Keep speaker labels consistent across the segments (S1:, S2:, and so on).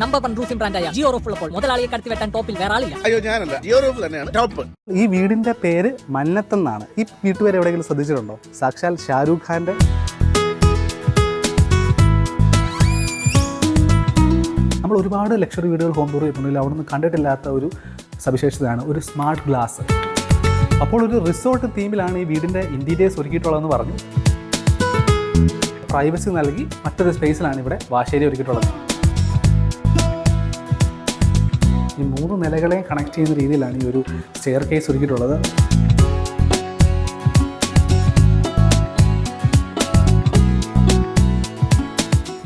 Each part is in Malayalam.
S1: നമ്പർ വൺ റൂഫിംഗ് ബ്രാൻഡായ ജിയോ റൂഫ് ഉള്ളപ്പോൾ മുതലാളിയെ കടത്തി വെട്ടാൻ ടോപ്പിൽ വേറെ ആളില്ല.
S2: അയ്യോ ഞാനല്ല. ജിയോ റൂഫ് തന്നെയാണ്. ടോപ്പ്
S3: ഈ വീടിന്റെ പേര് മന്നത്തെന്നാണ് ഈ വീട്ടുപേര് എവിടെയെങ്കിലും ശ്രദ്ധിച്ചിട്ടുണ്ടോ? സാക്ഷാൽ ഷാരൂഖ് ഖാന്റെ നമ്മൾ ഒരുപാട് ലക്ഷറി വീടുകൾ ഹോം ടൂർ ചെയ്തിട്ടുണ്ടെങ്കിൽ അവിടെ നിന്ന് കണ്ടിട്ടില്ലാത്ത ഒരു സവിശേഷതയാണ് ഒരു സ്മാർട്ട് ഗ്ലാസ് അപ്പോൾ ഒരു റിസോർട്ട് തീമിലാണ് ഈ വീടിന്റെ ഇന്റീരിയേഴ്സ് ഒരുക്കിയിട്ടുള്ളതെന്ന് പറഞ്ഞു. പ്രൈവസി നൽകി മറ്റൊരു സ്പേസിലാണ് ഇവിടെ വാശേരി ഒരുക്കിയിട്ടുള്ളത്. ഈ മൂന്ന് നിലകളെയും കണക്ട് ചെയ്യുന്ന രീതിയിലാണ് ഈ ഒരു സ്റ്റെയർ കേസ് ഒരുക്കിയിട്ടുള്ളത്.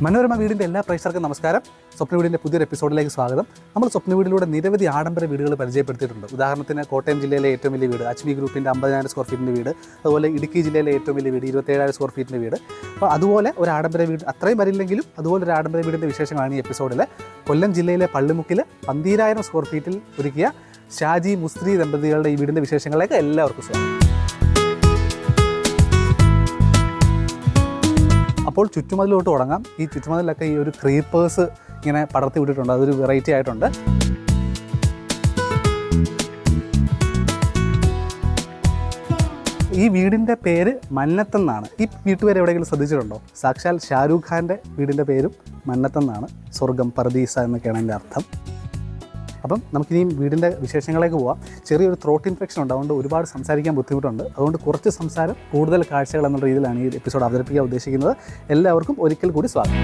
S3: മനോരമ വീടിന്റെ എല്ലാ പ്രേക്ഷകർക്കും നമസ്കാരം. സ്വപ്ന വീടിന്റെ പുതിയൊരു എപ്പിസോഡിലേക്ക് സ്വാഗതം. നമ്മൾ സ്വപ്ന വീടിലൂടെ നിരവധി ആഡംബര വീടുകൾ പരിചയപ്പെടുത്തിയിട്ടുണ്ട്. ഉദാഹരണത്തിന് കോട്ടയം ജില്ലയിലെ ഏറ്റവും വലിയ വീട് അച്മി ഗ്രൂപ്പിന്റെ അമ്പതിനായിരം സ്ക്വയർ ഫീറ്റിന്റെ വീട് അതുപോലെ ഇടുക്കി ജില്ലയിലെ ഏറ്റവും വലിയ വീട് ഇരുപത്തേഴായിരം സ്ക്വയർ ഫീറ്റിന്റെ വീട്. അപ്പോൾ അതുപോലെ ഒരു ആഡംബര വീട് അത്രയും വരില്ലെങ്കിലും അതുപോലെ ഒരു ആഡംബര വീടിന്റെ വിശേഷങ്ങളാണ് ഈ എപ്പിസോഡിൽ കൊല്ലം ജില്ലയിലെ പള്ളിമുക്കിൽ പന്തീരായിരം സ്ക്വയർ ഫീറ്റിൽ ഒരുക്കിയ ഷാജി മുസ്ത്രി ദമ്പതികളുടെ ഈ വീടിന്റെ വിശേഷങ്ങളിലേക്ക് എല്ലാവർക്കും സ്വാഗതം. അപ്പോൾ ചുറ്റുമതിലോട്ട് തുടങ്ങാം ഈ ചുറ്റുമതിലൊക്കെ ഈ ഒരു ക്രീപ്പേഴ്സ് ഇങ്ങനെ പടർത്തി വിട്ടിട്ടുണ്ട്. അതൊരു വെറൈറ്റി ആയിട്ടുണ്ട്. ഈ വീടിന്റെ പേര് മന്നത്തെന്നാണ്. ഈ വീട്ടുപേര് എവിടെയെങ്കിലും ശ്രദ്ധിച്ചിട്ടുണ്ടോ? സാക്ഷാൽ ഷാരൂഖ് ഖാന്റെ വീടിന്റെ പേരും മന്നത്തെന്നാണ്. സ്വർഗം പർദീസ എന്നൊക്കെയാണ് എന്റെ അർത്ഥം. അപ്പം നമുക്കിനിയും വീടിന്റെ വിശേഷങ്ങളിലേക്ക് പോവാം. ചെറിയൊരു ത്രോട്ട് ഇൻഫെക്ഷൻ ഉണ്ട്. അതുകൊണ്ട് ഒരുപാട് സംസാരിക്കാൻ ബുദ്ധിമുട്ടുണ്ട്. അതുകൊണ്ട് കുറച്ച് സംസാരം കൂടുതൽ കാഴ്ചകൾ എന്നുള്ള രീതിയിലാണ് ഈ എപ്പിസോഡ് അവതരിപ്പിക്കാൻ ഉദ്ദേശിക്കുന്നത്. എല്ലാവർക്കും ഒരിക്കൽ കൂടി സ്വാഗതം.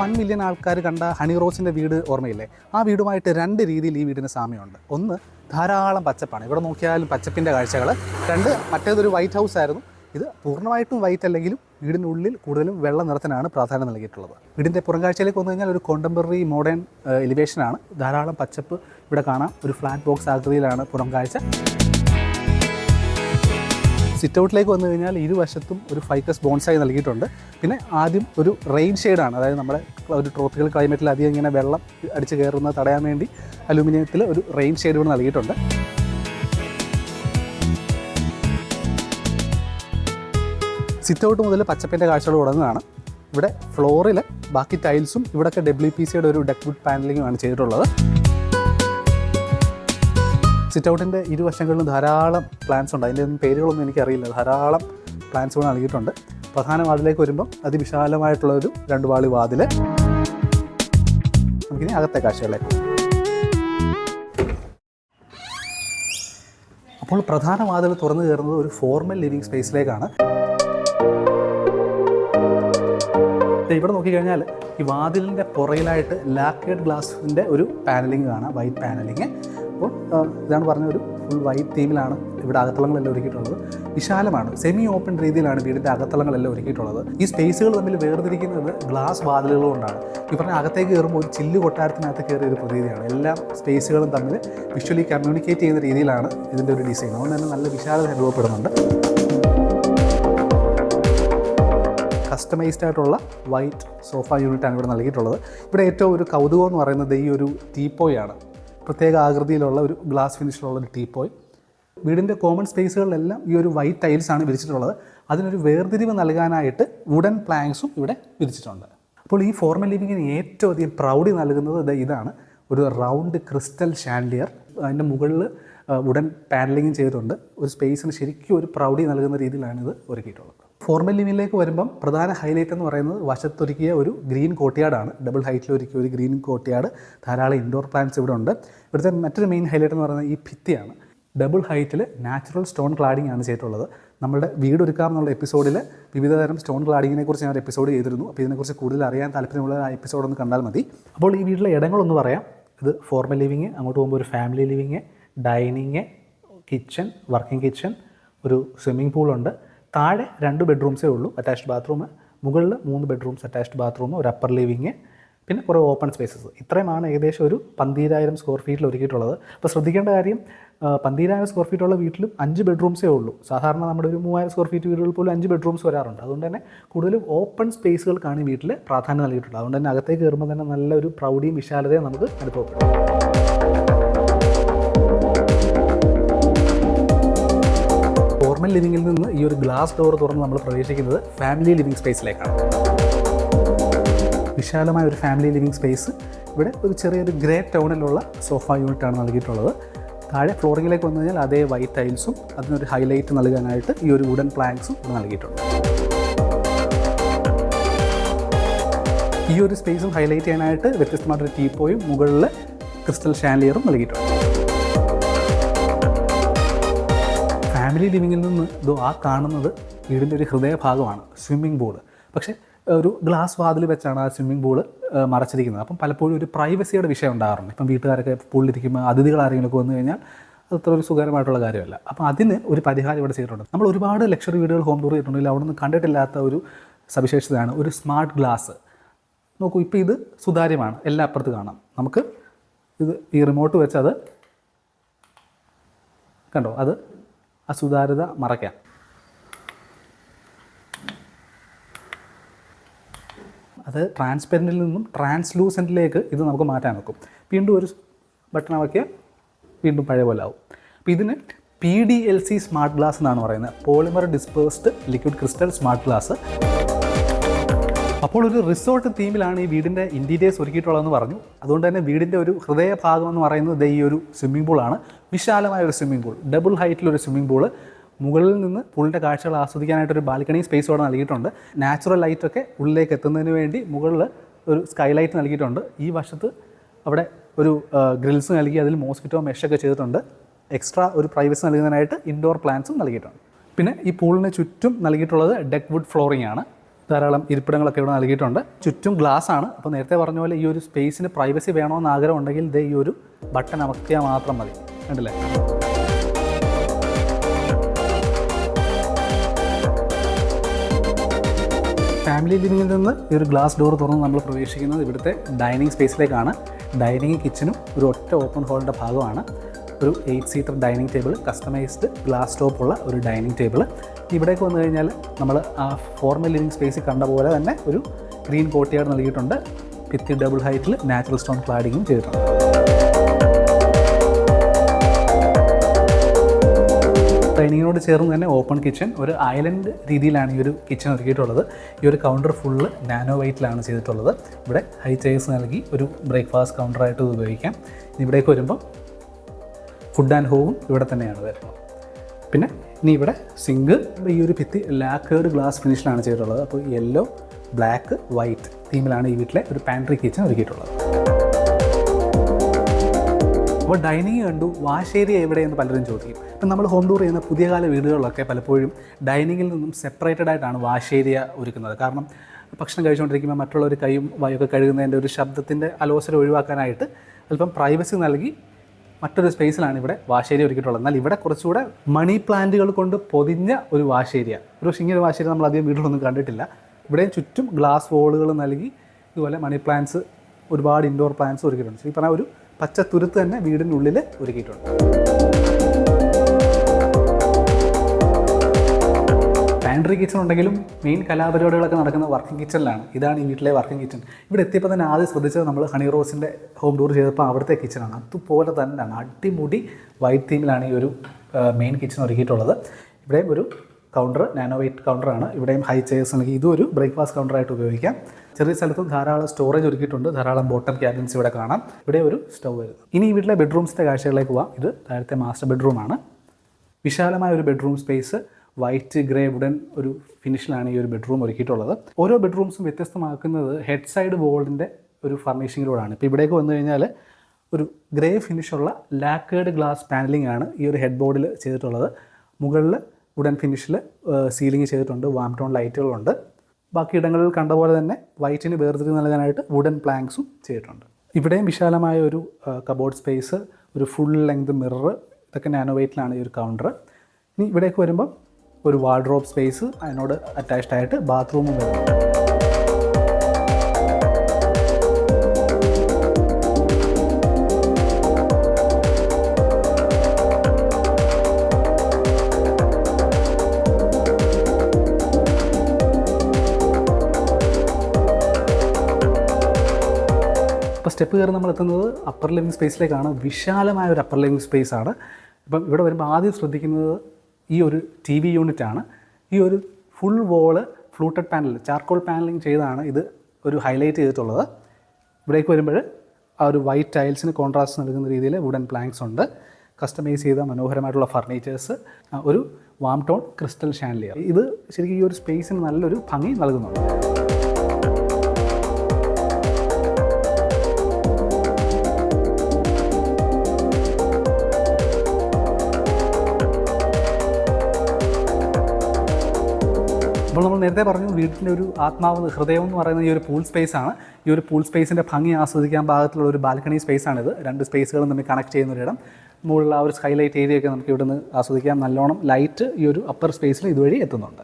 S3: വൺ മില്യൺ ആൾക്കാർ കണ്ട ഹണി റോസിന്റെ വീട് ഓർമ്മയില്ലേ? ആ വീടുമായിട്ട് രണ്ട് രീതിയിൽ ഈ വീടിന് സാമ്യമുണ്ട്. ഒന്ന് ധാരാളം പച്ചപ്പാണ്. ഇവിടെ നോക്കിയാലും പച്ചപ്പിന്റെ കാഴ്ചകൾ രണ്ട് മറ്റേതൊരു വൈറ്റ് ഹൗസ് ആയിരുന്നു. ഇത് പൂർണമായിട്ടും വൈറ്റ് അല്ലെങ്കിലും വീടിനുള്ളിൽ കൂടുതലും വെള്ള നിറത്തിനാണ് പ്രാധാന്യം നൽകിയിട്ടുള്ളത്. വീടിന്റെ പുറംകാഴ്ചയിലേക്ക് വന്നു കഴിഞ്ഞാൽ ഒരു കോണ്ടംപററി മോഡേൺ എലിവേഷനാണ് ധാരാളം പച്ചപ്പ് ഇവിടെ കാണാം. ഒരു ഫ്ലാറ്റ് ബോക്സ് ആകൃതിയിലാണ് പുറം കാഴ്ച സിറ്റ് ഔട്ടിലേക്ക് വന്നു കഴിഞ്ഞാൽ ഇരുവശത്തും ഒരു ഫൈക്കസ് ബോൺസായി നൽകിയിട്ടുണ്ട്. പിന്നെ ആദ്യം ഒരു റെയിൻ ഷെയ്ഡാണ് അതായത് നമ്മുടെ ഒരു ട്രോപ്പിക്കൽ ക്ലൈമറ്റിൽ അധികം ഇങ്ങനെ വെള്ളം അടിച്ച് കയറുന്നത് തടയാൻ വേണ്ടി അലുമിനിയത്തിൽ ഒരു റെയിൻ ഷെയ്ഡ് ഇവിടെ നൽകിയിട്ടുണ്ട്. സിറ്റ് ഔട്ട് മുതൽ പച്ചപ്പിന്റെ കാഴ്ചകൾ തുടങ്ങുകയാണ് ഇവിടെ ഫ്ലോറിൽ ബാക്കി ടൈൽസും ഇവിടെയൊക്കെ ഡബ്ല്യു പി സിയുടെ ഒരു ഡെക്വുഡ് പാനലിങ്ങുമാണ് ചെയ്തിട്ടുള്ളത്. സിറ്റ് ഔട്ടിന്റെ ഇരുവശങ്ങളിലും ധാരാളം പ്ലാൻസ് ഉണ്ട്. അതിന്റെ പേരുകളൊന്നും എനിക്കറിയില്ല. ധാരാളം പ്ലാന്റ്സ് കൂടെ നൽകിയിട്ടുണ്ട്. പ്രധാന വാതിലേക്ക് വരുമ്പോൾ അതിവിശാലമായിട്ടുള്ളൊരു രണ്ട് വാളി വാതിൽ. നമുക്കിനി അകത്തെ കാഴ്ചകളിലേക്ക് അപ്പോൾ പ്രധാന വാതിൽ തുറന്നു കയറുന്നത് ഒരു ഫോർമൽ ലിവിങ് സ്പേസിലേക്കാണ്. ദേ ഇവിടെ നോക്കിക്കഴിഞ്ഞാൽ ഈ വാതിലിന്റെ പുറയിലായിട്ട് ലാക്കേഡ് ഗ്ലാസിന്റെ ഒരു പാനലിങ് കാണാം വൈറ്റ് പാനലിങ് അപ്പോൾ ഇതാണ് പറഞ്ഞ ഒരു ഫുൾ വൈറ്റ് തീമിലാണ് ഇവിടെ അകത്തളങ്ങളെല്ലാം ഒരുക്കിയിട്ടുള്ളത്. വിശാലമാണ് സെമി ഓപ്പൺ രീതിയിലാണ് വീടിന്റെ അകത്തളങ്ങളെല്ലാം ഒരുക്കിയിട്ടുള്ളത്. ഈ സ്പേസുകൾ തമ്മിൽ വേർതിരിക്കുന്നത് ഗ്ലാസ് വാതിലുകൾ കൊണ്ടാണ്. ഈ പറഞ്ഞ അകത്തേക്ക് കയറുമ്പോൾ ഒരു ചില്ല് കൊട്ടാരത്തിനകത്ത് കയറിയ ഒരു പ്രതീതിയാണ്. എല്ലാ സ്പേസുകളും തമ്മിൽ വിഷ്വലി കമ്മ്യൂണിക്കേറ്റ് ചെയ്യുന്ന രീതിയിലാണ് ഇതിന്റെ ഒരു ഡിസൈൻ അതുകൊണ്ട് തന്നെ നല്ല വിശാലത അനുഭവപ്പെടുന്നുണ്ട്. കസ്റ്റമൈസ്ഡ് ആയിട്ടുള്ള വൈറ്റ് സോഫ യൂണിറ്റാണ് ഇവിടെ നൽകിയിട്ടുള്ളത്. ഇവിടെ ഏറ്റവും ഒരു കൗതുകം എന്ന് പറയുന്നത് ഈ ഒരു ടീപ്പോയാണ് പ്രത്യേക ആകൃതിയിലുള്ള ഒരു ഗ്ലാസ് ഫിനിഷിലുള്ള ഒരു ടീപ്പോയ് വീടിന്റെ കോമൺ സ്പേസുകളിലെല്ലാം ഈ ഒരു വൈറ്റ് ടൈൽസാണ് വിരിച്ചിട്ടുള്ളത്. അതിനൊരു വേർതിരിവ് നൽകാനായിട്ട് വുഡൻ പ്ലാങ്ക്സും ഇവിടെ വിരിച്ചിട്ടുണ്ട്. അപ്പോൾ ഈ ഫോർമൽ ലിവിങ്ങിന് ഏറ്റവും അധികം പ്രൗഡി നൽകുന്നത് ഇതാണ്. ഒരു റൗണ്ട് ക്രിസ്റ്റൽ ഷാൻഡിയർ അതിന്റെ മുകളിൽ വുഡൻ പാനലിങ്ങും ചെയ്തിട്ടുണ്ട്. ഒരു സ്പേസിന് ശരിക്കും ഒരു പ്രൗഡി നൽകുന്ന രീതിയിലാണ് ഇത് ഒരുക്കിയിട്ടുള്ളത്. ഫോർമൽ ലിവിങ്ങിലേക്ക് വരുമ്പം പ്രധാന ഹൈലൈറ്റ് എന്ന് പറയുന്നത് വശത്തൊരുക്കിയ ഒരു ഗ്രീൻ കോട്ടിയാടാണ് ഡബിൾ ഹൈറ്റിൽ ഒരുക്കിയ ഒരു ഗ്രീൻ കോട്ടിയാട് ധാരാളം ഇൻഡോർ പ്ലാന്റ്സ് ഇവിടെ ഉണ്ട് ഇവിടുത്തെ മറ്റൊരു മെയിൻ ഹൈലൈറ്റ് എന്ന് പറയുന്നത് ഈ ഭിത്തിയാണ്. ഡബിൾ ഹൈറ്റിൽ നാച്ചുറൽ സ്റ്റോൺ ക്ലാഡിംഗ് ആണ് ചെയ്തിട്ടുള്ളത്. നമ്മുടെ വീട് ഒരുക്കാം എന്നുള്ള എപ്പിസോഡിൽ വിവിധ തരം സ്റ്റോൺ ക്ലാഡിങ്ങിനെ കുറിച്ച് ഞാൻ ഒരു എപ്പിസോഡ് ചെയ്തിരുന്നു. അപ്പോൾ ഇതിനെക്കുറിച്ച് കൂടുതൽ അറിയാൻ താല്പര്യമുള്ള ആ എപ്പിസോഡ് ഒന്ന് കണ്ടാൽ മതി. അപ്പോൾ ഈ വീട്ടിലെ ഇടങ്ങളൊന്ന് പറയാം. ഇത് ഫോർമൽ ലിവിങ് അങ്ങോട്ട് പോകുമ്പോൾ ഒരു family living dining kitchen working kitchen ഒരു സ്വിമ്മിംഗ് പൂളുണ്ട് താഴെ രണ്ട് ബെഡ്റൂംസേ ഉള്ളൂ അറ്റാച്ച്ഡ് ബാത്റൂം മുകളിൽ മൂന്ന് ബെഡ്റൂംസ് അറ്റാച്ച്ഡ് ബാത്റൂം ഒരു അപ്പർ ലിവിങ് പിന്നെ കുറേ ഓപ്പൺ സ്പേസസ് ഇത്രയുമാണ് ഏകദേശം ഒരു പന്തീരായിരം സ്ക്വയർ ഫീറ്റിൽ ഒരുക്കിയിട്ടുള്ളത്. അപ്പോൾ ശ്രദ്ധിക്കേണ്ട കാര്യം പന്തീരായിരം സ്ക്വയർ ഫീറ്റുള്ള വീട്ടിലും അഞ്ച് ബെഡ്റൂംസേ ഉള്ളൂ. സാധാരണ നമ്മുടെ ഒരു മൂവായിരം സ്ക്വയർ ഫീറ്റ് വീടുകളിൽ പോലും അഞ്ച് ബെഡ്റൂംസ് വരാറുണ്ട്. അതുകൊണ്ട് തന്നെ കൂടുതലും ഓപ്പൺ സ്പേസുകൾക്കാണ് ഈ വീട്ടിൽ പ്രാധാന്യം നൽകിയിട്ടുള്ളത്. അതുകൊണ്ട് തന്നെ അകത്തേക്ക് കയറുമ്പോൾ തന്നെ നല്ലൊരു പ്രൗഢിയും വിശാലതയും നമുക്ക് അനുഭവപ്പെടും. ലിവിങ്ങിൽ നിന്ന് ഈ ഒരു ഗ്ലാസ് ഡോർ തുറന്ന് നമ്മൾ പ്രവേശിക്കുന്നത് ഫാമിലി ലിവിങ് സ്പേസിലേക്കാണ്. വിശാലമായ ഒരു ഫാമിലി ലിവിങ് സ്പേസ്. ഇവിടെ ഒരു ചെറിയൊരു ഗ്രേ ടൗണിലുള്ള സോഫ യൂണിറ്റാണ് നൽകിയിട്ടുള്ളത്. താഴെ ഫ്ലോറിങ്ങിലേക്ക് വന്നു കഴിഞ്ഞാൽ അതേ വൈറ്റ് ടൈൽസും അതിനൊരു ഹൈലൈറ്റ് നൽകാനായിട്ട് ഈ ഒരു വുഡൻ പ്ലാങ്ക്സും ഇവിടെ നൽകിയിട്ടുണ്ട്. ഈ ഒരു സ്പേസും ഹൈലൈറ്റ് ചെയ്യാനായിട്ട് വ്യത്യസ്തമായിട്ടൊരു ടീപ്പോയും മുകളിൽ ക്രിസ്റ്റൽ ഷാൻലിയറും നൽകിയിട്ടുണ്ട്. ഫാമിലി ലിവിങ്ങിൽ നിന്ന് ഇതോ ആ കാണുന്നത് വീടിന്റെ ഒരു ഹൃദയഭാഗമാണ് സ്വിമ്മിംഗ് പൂൾ. പക്ഷേ ഒരു ഗ്ലാസ് വാതിൽ വെച്ചാണ് ആ സ്വിമ്മിംഗ് പൂൾ മറച്ചിരിക്കുന്നത്. അപ്പം പലപ്പോഴും ഒരു പ്രൈവസിയുടെ വിഷയം ഉണ്ടാകാറുണ്ട്. ഇപ്പം വീട്ടുകാരൊക്കെ പൂളിലിരിക്കുമ്പോൾ അതിഥികൾ ആരെങ്കിലുമൊക്കെ വന്നു കഴിഞ്ഞാൽ അത് അത്ര ഒരു സുഖകരമായിട്ടുള്ള കാര്യമല്ല. അപ്പം അതിന് ഒരു പരിഹാരം ഇവിടെ ചെയ്തിട്ടുണ്ട്. നമ്മൾ ഒരുപാട് ലക്ഷറി വീടുകൾ ഹോം ടൂർ ചെയ്തിട്ടുണ്ടെങ്കിൽ അവിടെ നിന്ന് കണ്ടിട്ടില്ലാത്ത ഒരു സവിശേഷതയാണ് ഒരു സ്മാർട്ട് ഗ്ലാസ്. നോക്കൂ ഇപ്പോൾ ഇത് സുതാര്യമാണ്. എല്ലാ അപ്പുറത്ത് കാണാം. നമുക്ക് ഇത് ഈ റിമോട്ട് വെച്ച് അത് കണ്ടോ? അത് അസുതാര്യത മറയ്ക്കാം. അത് ട്രാൻസ്പെറന്റിൽ നിന്നും ട്രാൻസ്ലൂസന്റിലേക്ക് ഇത് നമുക്ക് മാറ്റാൻ നോക്കും. വീണ്ടും ഒരു ബട്ടൺ അമക്കിയാൽ വീണ്ടും പഴയ പോലെ ആവും. അപ്പോൾ ഇതിന് P D L C smart glass എന്നാണ് പറയുന്നത്. Polymer dispersed liquid crystal smart glass അപ്പോൾ ഒരു റിസോർട്ട് തീമിലാണ് ഈ വീടിന്റെ ഇന്റീരിയേഴ്സ് ഒരുക്കിയിട്ടുള്ളതെന്ന് പറഞ്ഞു. അതുകൊണ്ട് തന്നെ വീടിന്റെ ഒരു ഹൃദയഭാഗം എന്ന് പറയുന്നത് ഈ ഒരു സ്വിമ്മിംഗ് പൂളാണ് വിശാലമായ ഒരു സ്വിമ്മിംഗ് പൂൾ ഡബിൾ ഹൈറ്റിലൊരു സ്വിമ്മിംഗ് പൂൾ മുകളിൽ നിന്ന് പൂളിന്റെ കാഴ്ചകൾ ആസ്വദിക്കാനായിട്ടൊരു ബാൽക്കണി സ്പേസ് അവിടെ നൽകിയിട്ടുണ്ട്. നാച്ചുറൽ ലൈറ്റൊക്കെ ഉള്ളിലേക്ക് എത്തുന്നതിന് വേണ്ടി മുകളിൽ ഒരു സ്കൈലൈറ്റ് നൽകിയിട്ടുണ്ട്. ഈ വശത്ത് അവിടെ ഒരു ഗ്രിൽസ് നൽകി അതിൽ മോസ്കിറ്റോ മെഷൊക്കെ ചെയ്തിട്ടുണ്ട്. എക്സ്ട്രാ ഒരു പ്രൈവസി നൽകുന്നതിനായിട്ട് ഇൻഡോർ പ്ലാന്റ്സും നൽകിയിട്ടുണ്ട്. പിന്നെ ഈ പൂളിന് ചുറ്റും നൽകിയിട്ടുള്ളത് ഡെക്ക് വുഡ് ഫ്ലോറിംഗ് ആണ്. ധാരാളം ഇരിപ്പിടങ്ങളൊക്കെ ഇവിടെ നൽകിയിട്ടുണ്ട്. ചുറ്റും ഗ്ലാസ് ആണ്. അപ്പോൾ നേരത്തെ പറഞ്ഞ പോലെ ഈ ഒരു സ്പേസിന് പ്രൈവസി വേണമെന്ന് ആഗ്രഹം ഉണ്ടെങ്കിൽ ദേ ഈ ഒരു ബട്ടൺ അമർത്തിയാൽ മാത്രം മതി. കണ്ടില്ലേ? ഫാമിലി ലിവിങ്ങിൽ നിന്ന് ഈ ഒരു ഗ്ലാസ് ഡോർ തുറന്ന് നമ്മൾ പ്രവേശിക്കുന്നത് ഇവിടുത്തെ ഡൈനിങ് സ്പേസിലേക്കാണ് ഡൈനിങ് കിച്ചനും ഒരു ഒറ്റ ഓപ്പൺ ഹോളിന്റെ ഭാഗമാണ്. ഒരു eight seater dining table customised glass ടോപ്പുള്ള ഒരു ഡൈനിങ് ടേബിൾ ഇവിടേക്ക് വന്നു കഴിഞ്ഞാൽ നമ്മൾ ആ ഫോർമൽ ലിവിങ് സ്പേസിൽ കണ്ട പോലെ തന്നെ ഒരു ഗ്രീൻ കോട്ടിയാട് നൽകിയിട്ടുണ്ട്. ഭിത്തി ഡബിൾ ഹൈറ്റിൽ നാച്ചുറൽ സ്റ്റോൺ ക്ലാഡിങ്ങും ചെയ്തിട്ടുണ്ട്. ഡൈനിങ്ങിനോട് ചേർന്ന് തന്നെ ഓപ്പൺ കിച്ചൺ ഒരു ഐലൻഡ് രീതിയിലാണ് ഈ ഒരു കിച്ചൺ ഒരുക്കിയിട്ടുള്ളത്. ഈ ഒരു കൗണ്ടർ ഫുള്ള് നാനോ വൈറ്റിലാണ് ചെയ്തിട്ടുള്ളത്. ഇവിടെ ഹൈ ചെയർസ് നൽകി ഒരു ബ്രേക്ക്ഫാസ്റ്റ് കൗണ്ടറായിട്ട് ഉപയോഗിക്കാം. ഇവിടേക്ക് വരുമ്പോൾ ഫുഡ് ആൻഡ് ഹോവും ഇവിടെ തന്നെയാണ് വരുന്നത്. പിന്നെ ഇനി ഇവിടെ സിംഗിൾ ഈ ഒരു ഭിത്തി ലാക്കേർഡ് ഗ്ലാസ് ഫിനിഷിലാണ് ചെയ്തിട്ടുള്ളത്. അപ്പോൾ യെല്ലോ ബ്ലാക്ക് വൈറ്റ് തീമിലാണ് ഈ വീട്ടിലെ ഒരു പാൻട്രി കിച്ചൺ ഒരുക്കിയിട്ടുള്ളത്. അപ്പോൾ ഡൈനിങ് കണ്ടു വാശേരി എവിടെയെന്ന് പലരും ചോദിക്കും. ഇപ്പം നമ്മൾ ഹോം ടൂർ ചെയ്യുന്ന പുതിയ കാല വീടുകളിലൊക്കെ പലപ്പോഴും ഡൈനിങ്ങിൽ നിന്നും സെപ്പറേറ്റഡ് ആയിട്ടാണ് വാഷ് ഏരിയ ഒരുക്കുന്നത്. കാരണം ഭക്ഷണം കഴിച്ചുകൊണ്ടിരിക്കുമ്പോൾ മറ്റുള്ളവർ കൈയും വായൊക്കെ കഴുകുന്നതിന്റെ ഒരു ശബ്ദത്തിന്റെ അലോസരം ഒഴിവാക്കാനായിട്ട് അല്പം പ്രൈവസി നൽകി മറ്റൊരു സ്പേസിലാണ് ഇവിടെ വാശേരി ഒരുക്കിയിട്ടുള്ളത്. എന്നാൽ ഇവിടെ കുറച്ചുകൂടെ മണി പ്ലാന്റുകൾ കൊണ്ട് പൊതിഞ്ഞ ഒരു വാശേരിയ. ഒരു പക്ഷേ ഇങ്ങനെ വാശേരി നമ്മൾ അധികം വീടുകളൊന്നും കണ്ടിട്ടില്ല. ഇവിടെ ചുറ്റും ഗ്ലാസ് വോളുകൾ നൽകി ഇതുപോലെ മണി പ്ലാന്റ്സ് ഒരുപാട് ഇൻഡോർ പ്ലാന്റ്സ് ഒരുക്കിയിട്ടുണ്ട്. ഈ പറഞ്ഞ ഒരു പച്ച തുരുത്ത് തന്നെ വീടിന്റെ ഉള്ളിൽ ഒരുക്കിയിട്ടുണ്ട്. പാൻട്രി കിച്ചൺ ഉണ്ടെങ്കിലും മെയിൻ കലാപരിപാടികളൊക്കെ നടക്കുന്ന വർക്കിംഗ് കിച്ചണിലാണ് ഇതാണ് ഈ വീട്ടിലെ വർക്കിംഗ് കിച്ചൺ ഇവിടെ എത്തിയപ്പോൾ തന്നെ ആദ്യം ശ്രദ്ധിച്ചത് നമ്മൾ ഹണി റോസിന്റെ ഹോം ടൂർ ചെയ്തപ്പോൾ അവിടുത്തെ കിച്ചണാണ് അതുപോലെ തന്നെയാണ് അടിമുടി വൈറ്റ് തീമിലാണ് ഈ ഒരു മെയിൻ കിച്ചൺ ഒരുക്കിയിട്ടുള്ളത്. ഇവിടെയും ഒരു കൗണ്ടർ നാനോ വെയിറ്റ് കൗണ്ടറാണ് ഇവിടെയും ഹൈ ചെയർസ് നൽകി. ഇതും ഒരു ബ്രേക്ക്ഫാസ്റ്റ് കൗണ്ടറായിട്ട് ഉപയോഗിക്കാം. ചെറിയ സ്ഥലത്തും ധാരാളം സ്റ്റോറേജ് ഒരുക്കിയിട്ടുണ്ട്. ധാരാളം ബോട്ടം ക്യാബിൻസ് ഇവിടെ കാണാം. ഇവിടെ ഒരു സ്റ്റൗ വരുന്നു. ഇനി വീട്ടിലെ ബെഡ്റൂംസിന്റെ കാഴ്ചകളിലേക്ക് പോവാം. ഇത് താഴത്തെ മാസ്റ്റർ ബെഡ്റൂമാണ് വിശാലമായ ഒരു bedroom space white grey wooden ഒരു ഫിനിഷിലാണ് ഈ ഒരു ബെഡ്റൂം ഒരുക്കിയിട്ടുള്ളത്. ഓരോ ബെഡ്റൂംസും വ്യത്യസ്തമാക്കുന്നത് ഹെഡ് സൈഡ് വോളിന്റെ ഒരു ഫർണിഷിങ്ങിലൂടെയാണ് ഇപ്പോൾ ഇവിടേക്ക് വന്നു കഴിഞ്ഞാൽ ഒരു ഗ്രേ ഫിനിഷുള്ള ലാക്കേഡ് ഗ്ലാസ് പാനലിംഗ് ആണ് ഈ ഒരു ഹെഡ് ബോർഡിൽ ചെയ്തിട്ടുള്ളത്. മുകളിൽ വുഡൻ ഫിനിഷിൽ സീലിംഗ് ചെയ്തിട്ടുണ്ട് വാം ടോൺ ലൈറ്റുകളുണ്ട്. ബാക്കി ഇടങ്ങളിൽ കണ്ട പോലെ തന്നെ വൈറ്റിന് വേർതിരിവ് നൽകാനായിട്ട് വുഡൻ പ്ലാങ്ക്സും ചെയ്തിട്ടുണ്ട്. ഇവിടെയും വിശാലമായ ഒരു കബോർഡ് സ്പേസ് ഒരു ഫുൾ ലെങ്ത് മിറർ ഇതൊക്കെ നാനോ വെയ്റ്റിലാണ് ഈ ഒരു കൗണ്ടർ ഇനി ഇവിടേക്ക് വരുമ്പം ഒരു വാർഡ്രോബ് സ്പേസ് അതിനോട് അറ്റാച്ച്ഡ് ആയിട്ട് ബാത്റൂമും വരും. ഇപ്പോൾ സ്റ്റെപ്പ് കയറി നമ്മൾ എത്തുന്നത് അപ്പർ ലിവിങ് സ്പേസിലേക്കാണ് വിശാലമായ ഒരു അപ്പർ ലിവിങ് സ്പേസ് ആണ്. ഇപ്പം ഇവിടെ വരുമ്പോൾ ആദ്യം ശ്രദ്ധിക്കുന്നത് ഈ ഒരു ടി വി യൂണിറ്റാണ് ഈ ഒരു full wall fluted panel charcoal panelling ചെയ്താണ് ഇത് ഒരു ഹൈലൈറ്റ് ചെയ്തിട്ടുള്ളത്. ഇവിടേക്ക് വരുമ്പോൾ ആ ഒരു വൈറ്റ് ടൈൽസിന് കോൺട്രാസ്റ്റ് നൽകുന്ന രീതിയിൽ വുഡൻ പ്ലാങ്ക്സ് ഉണ്ട്. കസ്റ്റമൈസ് ചെയ്ത മനോഹരമായിട്ടുള്ള ഫർണിച്ചേഴ്സ് ഒരു വാം ടോൺ ക്രിസ്റ്റൽ ഷാൻലിയർ ഇത് ശരിക്കും ഈ ഒരു സ്പേസിന് നല്ലൊരു ഭംഗി നൽകുന്നുണ്ട്. നേരത്തെ പറഞ്ഞു വീട്ടിന്റെ ഒരു ആത്മാവ് ഹൃദയം എന്ന് പറയുന്ന ഈ ഒരു പൂൾ സ്പേസ് ആണ്. ഈ ഒരു പൂൾ സ്പേസിന്റെ ഭംഗി ആസ്വദിക്കാൻ ഭാഗത്തുള്ള ഒരു ബാൽക്കണി സ്പേസ് ആണിത്. രണ്ട് സ്പേസുകളും തമ്മിൽ കണക്ട് ചെയ്യുന്ന ഒരിടം. മുകളിൽ ആ ഒരു സ്കൈലൈറ്റ് ഏരിയ ഒക്കെ നമുക്ക് ഇവിടുന്ന് ആസ്വദിക്കാം. നല്ലോണം ലൈറ്റ് ഈ ഒരു അപ്പർ സ്പേസിൽ ഇതുവഴി എത്തുന്നുണ്ട്.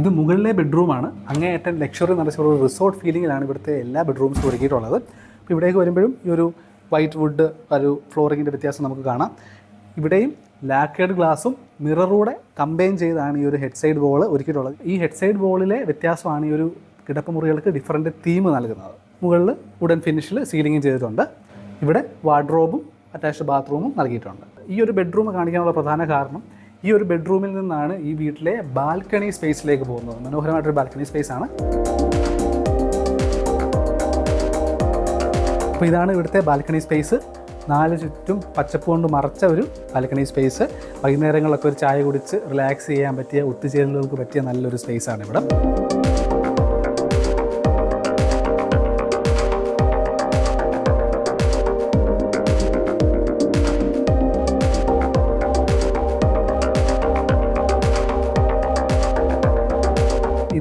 S3: ഇത് മുകളിലെ ബെഡ്റൂമാണ് അങ്ങേയറ്റം ലക്ഷറി നിറച്ചുള്ള ഒരു റിസോർട്ട് ഫീലിങ്ങിലാണ് ഇവിടുത്തെ എല്ലാ ബെഡ്റൂംസും ഒരുക്കിയിട്ടുള്ളത്. അപ്പോൾ ഇവിടേക്ക് വരുമ്പോഴും ഈ ഒരു വൈറ്റ് വുഡ് ഒരു ഫ്ലോറിങ്ങിന്റെ വ്യത്യാസം നമുക്ക് കാണാം. ഇവിടെയും ലാക്കേഡ് ഗ്ലാസും മിററൂടെ കമ്പൈൻ ചെയ്താണ് ഈ ഒരു ഹെഡ് സൈഡ് ബോൾ ഒരുക്കിയിട്ടുള്ളത്. ഈ ഹെഡ് സൈഡ് ബോളിലെ വ്യത്യാസമാണ് ഈ ഒരു കിടപ്പുമുറികൾക്ക് ഡിഫറന്റ് തീം നൽകുന്നത്. മുകളിൽ വുഡൻ ഫിനിഷിൽ സീലിംഗ് ചെയ്തിട്ടുണ്ട്. ഇവിടെ വാർഡ്രോബും അറ്റാച്ച്ഡ് ബാത്റൂമും നൽകിയിട്ടുണ്ട്. ഈ ഒരു ബെഡ്റൂം കാണിക്കാനുള്ള പ്രധാന കാരണം ഈ ഒരു ബെഡ്റൂമിൽ നിന്നാണ് ഈ വീട്ടിലെ ബാൽക്കണി സ്പേസിലേക്ക് പോകുന്നത്. മനോഹരമായിട്ടൊരു ബാൽക്കണി സ്പേസ് ആണ്. അപ്പോൾ ഇതാണ് ഇവിടുത്തെ ബാൽക്കണി സ്പേസ് നാല് ചുറ്റും പച്ചപ്പ് കൊണ്ട് മറച്ച ഒരു ബാൽക്കണി സ്പേസ് വൈകുന്നേരങ്ങളിലൊക്കെ ഒരു ചായ കുടിച്ച് റിലാക്സ് ചെയ്യാൻ പറ്റിയ ഒത്തുചേരലുകൾക്ക് പറ്റിയ നല്ലൊരു സ്പേസാണ് ഇവിടെ.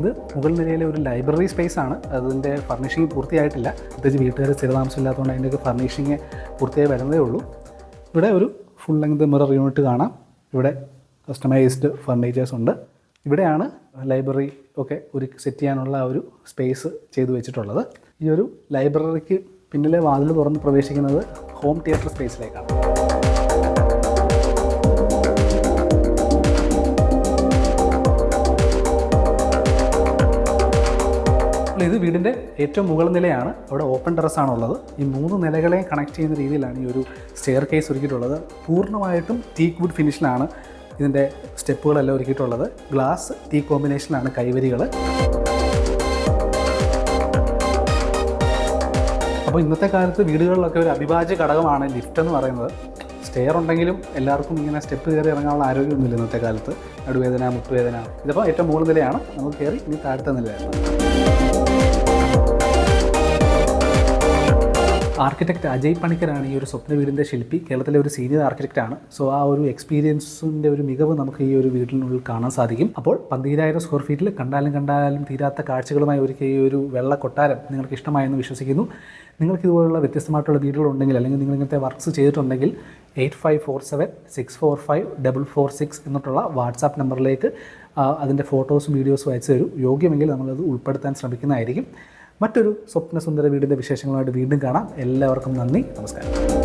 S3: ഇത് മുകൾ നിലയിലെ ഒരു ലൈബ്രറി സ്പേസ് ആണ്. അതിന്റെ ഫർണിഷിങ് പൂർത്തിയായിട്ടില്ല. പ്രത്യേകിച്ച് വീട്ടുകാർ സ്ഥിരതാമസം ഇല്ലാത്തതുകൊണ്ട് അതിന്റെയൊക്കെ ഫർണിഷിങ് പൂർത്തിയായി വരുന്നതേ ഉള്ളൂ. ഇവിടെ ഒരു ഫുൾ ലെങ്ത് മിറർ യൂണിറ്റ് കാണാം. ഇവിടെ കസ്റ്റമൈസ്ഡ് ഫർണിച്ചേഴ്സ് ഉണ്ട്. ഇവിടെയാണ് ലൈബ്രറി ഒക്കെ ഒരു സെറ്റ് ചെയ്യാനുള്ള ഒരു സ്പേസ് ചെയ്തു വെച്ചിട്ടുള്ളത്. ഈ ഒരു ലൈബ്രറിക്ക് പിന്നിലെ വാതിൽ തുറന്ന് പ്രവേശിക്കുന്നത് ഹോം തിയേറ്റർ സ്പേസിലേക്കാണ് അപ്പോൾ ഇത് ഏറ്റവും മുകൾ നിലയാണ് അവിടെ ഓപ്പൺ ടെറസാണ് ഉള്ളത് ഈ മൂന്ന് നിലകളെയും കണക്ട് ചെയ്യുന്ന രീതിയിലാണ് ഈ ഒരു സ്റ്റെയർ കേസ് ഒരുക്കിയിട്ടുള്ളത്. പൂർണമായിട്ടും ടീക്ക് വുഡ് ഫിനിഷിലാണ് ഇതിന്റെ സ്റ്റെപ്പുകളെല്ലാം ഒരുക്കിയിട്ടുള്ളത്. ഗ്ലാസ് ടീ കോമ്പിനേഷനിലാണ് കൈവരികൾ. അപ്പോൾ ഇന്നത്തെ കാലത്ത് വീടുകളിലൊക്കെ ഒരു അവിഭാജ്യ ഘടകമാണ് ലിഫ്റ്റ് എന്ന് പറയുന്നത്. സ്റ്റെയർ ഉണ്ടെങ്കിലും എല്ലാവർക്കും ഇങ്ങനെ സ്റ്റെപ്പ് കയറി ഇറങ്ങാനുള്ള ആരോഗ്യമൊന്നുമില്ല ഇന്നത്തെ കാലത്ത്. നടുവേദന മുട്ടുവേദന. ഇതിപ്പോൾ ഏറ്റവും മുകളിൽ നിലയാണ്. നമുക്ക് കയറി ഇനി താഴത്തെ നിലയാണ് ആർക്കിടെക്ട് അജയ് പണിക്കരാണ് ഈ ഒരു സ്വപ്ന വീടിന്റെ ശില്പി. കേരളത്തിലെ ഒരു സീനിയർ ആർക്കിടെക്റ്റാണ് സോ ആ ഒരു എക്സ്പീരിയൻസിന്റെ ഒരു മികവ് നമുക്ക് ഈ ഒരു വീടിനുള്ളിൽ കാണാൻ സാധിക്കും. അപ്പോൾ പന്തീരായിരം സ്ക്വയർ ഫീറ്റിൽ കണ്ടാലും കണ്ടാലും തീരാത്ത കാഴ്ചകളുമായി ഒരുക്കിയ ഈ ഒരു വെള്ള കൊട്ടാരം നിങ്ങൾക്ക് ഇഷ്ടമായെന്ന് വിശ്വസിക്കുന്നു. നിങ്ങൾക്ക് ഇതുപോലുള്ള വ്യത്യസ്തമായിട്ടുള്ള വീടുകളുണ്ടെങ്കിൽ അല്ലെങ്കിൽ നിങ്ങൾ ഇങ്ങനത്തെ വർക്ക്സ് ചെയ്തിട്ടുണ്ടെങ്കിൽ eight five four seven six four five double four six എന്നിട്ടുള്ള WhatsApp നമ്പറിലേക്ക് അതിന്റെ ഫോട്ടോസും വീഡിയോസും അയച്ചു തരും. യോഗ്യമെങ്കിൽ നമ്മളത് ഉൾപ്പെടുത്താൻ ശ്രമിക്കുന്നതായിരിക്കും. മറ്റൊരു സ്വപ്നസുന്ദര വീടിന്റെ വിശേഷങ്ങളുമായിട്ട് വീണ്ടും കാണാം. എല്ലാവർക്കും നന്ദി. നമസ്കാരം.